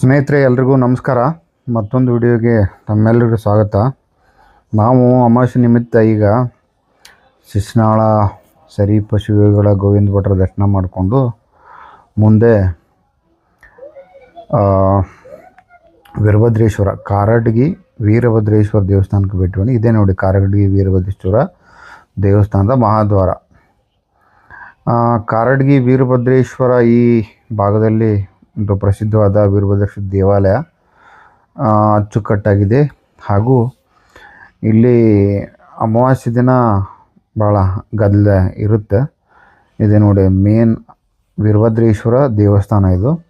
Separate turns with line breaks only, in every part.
ಸ್ನೇಹಿತರೆ, ಎಲ್ರಿಗೂ ನಮಸ್ಕಾರ. ಮತ್ತೊಂದು ವಿಡಿಯೋಗೆ ತಮ್ಮೆಲ್ಲರಿಗೂ ಸ್ವಾಗತ. ನಾವು ಅಮಾವಾಸ್ಯೆ ನಿಮಿತ್ತ ಈಗ ಶಿಶ್ನಾಳ ಸರಿ ಪಶುಗಳ ಗೋವಿಂದ ಭಟ್ರ ದರ್ಶನ ಮಾಡಿಕೊಂಡು ಮುಂದೆ ವೀರಭದ್ರೇಶ್ವರ, ಕಾರಡ್ಗಿ ವೀರಭದ್ರೇಶ್ವರ ದೇವಸ್ಥಾನಕ್ಕೆ ಮಾಡಿ, ಇದೇ ನೋಡಿ ಕಾರಡ್ಗಿ ವೀರಭದ್ರೇಶ್ವರ ದೇವಸ್ಥಾನದ ಮಹಾದ್ವಾರ. ಕಾರಡ್ಗಿ ವೀರಭದ್ರೇಶ್ವರ ಈ ಭಾಗದಲ್ಲಿ ಒಂದು ಪ್ರಸಿದ್ಧವಾದ ವೀರಭದ್ರೇಶ್ವರ ದೇವಾಲಯ ಅಚ್ಚುಕಟ್ಟಾಗಿದೆ. ಹಾಗೂ ಇಲ್ಲಿ ಅಮಾವಾಸ್ಯೆ ದಿನ ಭಾಳ ಗದ್ದಲ ಇರುತ್ತೆ. ಇದೆ ನೋಡಿ, ಮೇನ್ ವೀರಭದ್ರೇಶ್ವರ ದೇವಸ್ಥಾನ ಇದು.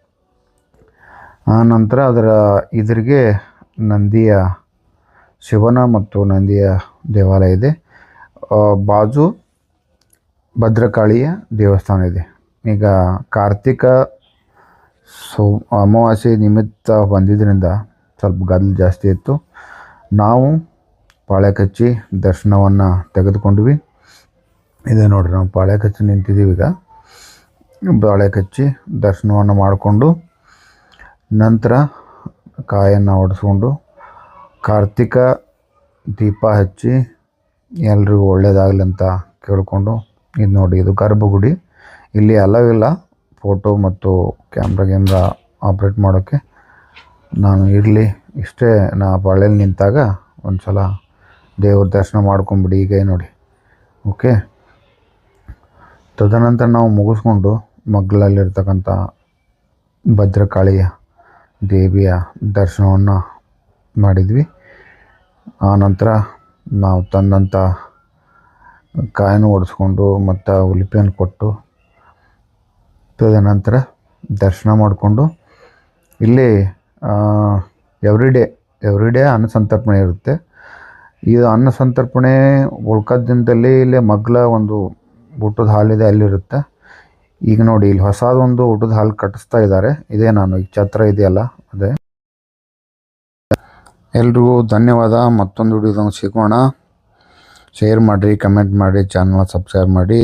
ಆ, ನಂತರ ಅದರ ಇದರಿಗೆ ನಂದಿಯ ಶಿವನ ಮತ್ತು ನಂದಿಯ ದೇವಾಲಯ ಇದೆ. ಬಾಜು ಭದ್ರಕಾಳಿಯ ದೇವಸ್ಥಾನ ಇದೆ. ಈಗ ಕಾರ್ತಿಕ ಸೊ ಅಮಾವಾಸ್ಯೆ ನಿಮಿತ್ತ ಬಂದಿದ್ದರಿಂದ ಸ್ವಲ್ಪ ಗದ್ದಲು ಜಾಸ್ತಿ ಇತ್ತು. ನಾವು ಪಾಳೆ ಕಚ್ಚಿ ದರ್ಶನವನ್ನು ತೆಗೆದುಕೊಂಡ್ವಿ. ಇದೆ ನೋಡ್ರಿ ನಾವು ಪಾಳೆ ಕಚ್ಚಿ ನಿಂತಿದ್ದೀವಿ ಈಗ. ಬಾಳೆ ಕಚ್ಚಿ ದರ್ಶನವನ್ನು ಮಾಡಿಕೊಂಡು ನಂತರ ಕಾಯನ್ನು ಹೊಡೆಸ್ಕೊಂಡು ಕಾರ್ತಿಕ ದೀಪ ಹಚ್ಚಿ ಎಲ್ರಿಗೂ ಒಳ್ಳೇದಾಗಲಿ ಅಂತ ಕೇಳಿಕೊಂಡು ಇದು ನೋಡಿ, ಇದು ಗರ್ಭಗುಡಿ. ಇಲ್ಲಿ ಅಲವಿಲ್ಲ. ಫೋಟೋ ಮತ್ತು ಕ್ಯಾಮ್ರಾ ಗ್ಯಾಮ್ರಾ ಆಪ್ರೇಟ್ ಮಾಡೋಕ್ಕೆ ನಾನು ಇರಲಿ. ಇಷ್ಟೇ ನಾ ಬಾಳೆಯಲ್ಲಿ ನಿಂತಾಗ ಒಂದು ಸಲ ದೇವ್ರ ದರ್ಶನ ಮಾಡ್ಕೊಂಬಿಡಿ ಈಗ ನೋಡಿ. ಓಕೆ? ತದನಂತರ ನಾವು ಮುಗಿಸ್ಕೊಂಡು ಮಗ್ಗಲಲ್ಲಿರ್ತಕ್ಕಂಥ ಭದ್ರಕಾಳಿಯ ದೇವಿಯ ದರ್ಶನವನ್ನು ಮಾಡಿದ್ವಿ. ಆನಂತರ ನಾವು ತಂದಂಥ ಕಾಯನ್ನು ಓಡಿಸ್ಕೊಂಡು ಮತ್ತು ಉಲಿಪಿಯನ್ನು ಕೊಟ್ಟು ತದನಂತರ ದರ್ಶನ ಮಾಡಿಕೊಂಡು ಇಲ್ಲಿ ಎವ್ರಿ ಡೇ ಎವ್ರಿ ಡೇ ಅನ್ನ ಸಂತರ್ಪಣೆ ಇರುತ್ತೆ. ಇದು ಅನ್ನ ಸಂತರ್ಪಣೆ ಉಳ್ಕದ ದಿನದಲ್ಲಿ ಇಲ್ಲಿ ಮಗ್ಲ ಒಂದು ಊಟದ ಹಾಲಿದೆ ಅಲ್ಲಿರುತ್ತೆ. ಈಗ ನೋಡಿ, ಇಲ್ಲಿ ಹೊಸದೊಂದು ಊಟದ ಹಾಲು ಕಟ್ಟಿಸ್ತಾ ಇದ್ದಾರೆ. ಇದೇ ನಾನು, ಈ ಛತ್ರ ಇದೆಯಲ್ಲ, ಅದೇ. ಎಲ್ರಿಗೂ ಧನ್ಯವಾದ. ಮತ್ತೊಂದು ವಿಡಿಯೋದಂಗೆ ಸಿಗೋಣ. ಶೇರ್ ಮಾಡಿರಿ ಕಮೆಂಟ್ ಮಾಡಿ ಚಾನಲ್ ಸಬ್ಸ್ಕ್ರೈಬ್ ಮಾಡಿ